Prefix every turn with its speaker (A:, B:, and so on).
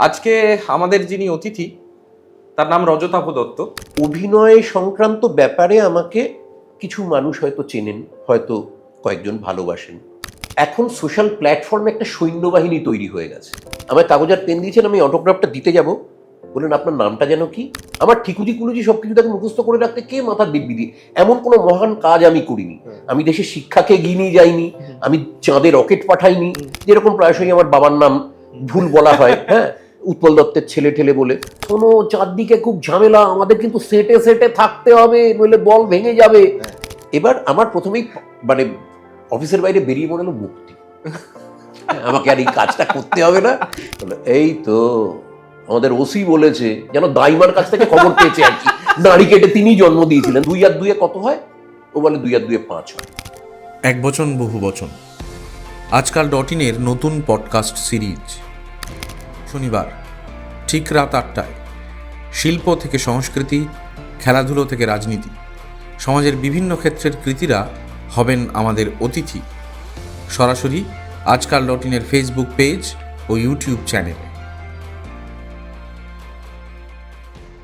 A: আজকে আমাদের যিনি অতিথি তার নাম রজতাভ দত্ত।
B: অভিনয় সংক্রান্ত ব্যাপারে আমাকে কিছু মানুষ হয়তো চেনেন হয়তো কয়েকজন ভালোবাসেন। এখন সোশ্যাল প্ল্যাটফর্মে একটা সৈন্যবাহিনী তৈরি হয়ে গেছে। আমার কাগজ আর পেন দিয়েছেন আমি অটোগ্রাফটা দিতে যাব। বললেন আপনার নামটা যেন কি? আমার ঠিকুজি কুলুজি সব কিছু তাকে মুখস্থ করে রাখতে কে মাথার দিব্যি দিয়ে? এমন কোনো মহান কাজ আমি করিনি। আমি দেশের শিক্ষাকে এগিয়ে নিয়ে যাইনি। আমি চাঁদে রকেট পাঠাইনি। যেরকম প্রায়শই আমার বাবার নাম ভুল বলা হয় হ্যাঁ? উৎপল দত্তের ছেলে ঠেলে বলে শোনো চারদিকে খুব ঝামেলা আমাদের কিন্তু সেটে সেটে থাকতে হবে নইলে বল ভেঙে যাবে। এবার আমার প্রথমেই মানে অফিসের বাইরে বেরিয়ে মনে হলো মুক্তি। হ্যাঁ, আমাকে আর এই কাজটা করতে হবে না। এই তো আমাদের ওসি বলেছে যেন দাইমার কাছ থেকে খবর পেয়েছে আর কি। নাড়ি কেটে তিনি জন্ম দিয়েছিলেন। দুই আর দুয়ে কত হয়? ও বলে দুই আর দুয়ে পাঁচ হয়।
C: এক বচন বহু বচন। আজকাল ডট ইনের নতুন পডকাস্ট সিরিজ শনিবার, ঠিক রাত আটটায়। শিল্প থেকে সংস্কৃতি, খেলাধুলো থেকে রাজনীতি। সমাজের বিভিন্ন ক্ষেত্রের কৃতিরা হবেন আমাদের অতিথি। সরাসরি আজকাল ডট ফেসবুক পেজ ও ইউটিউব চ্যানেলে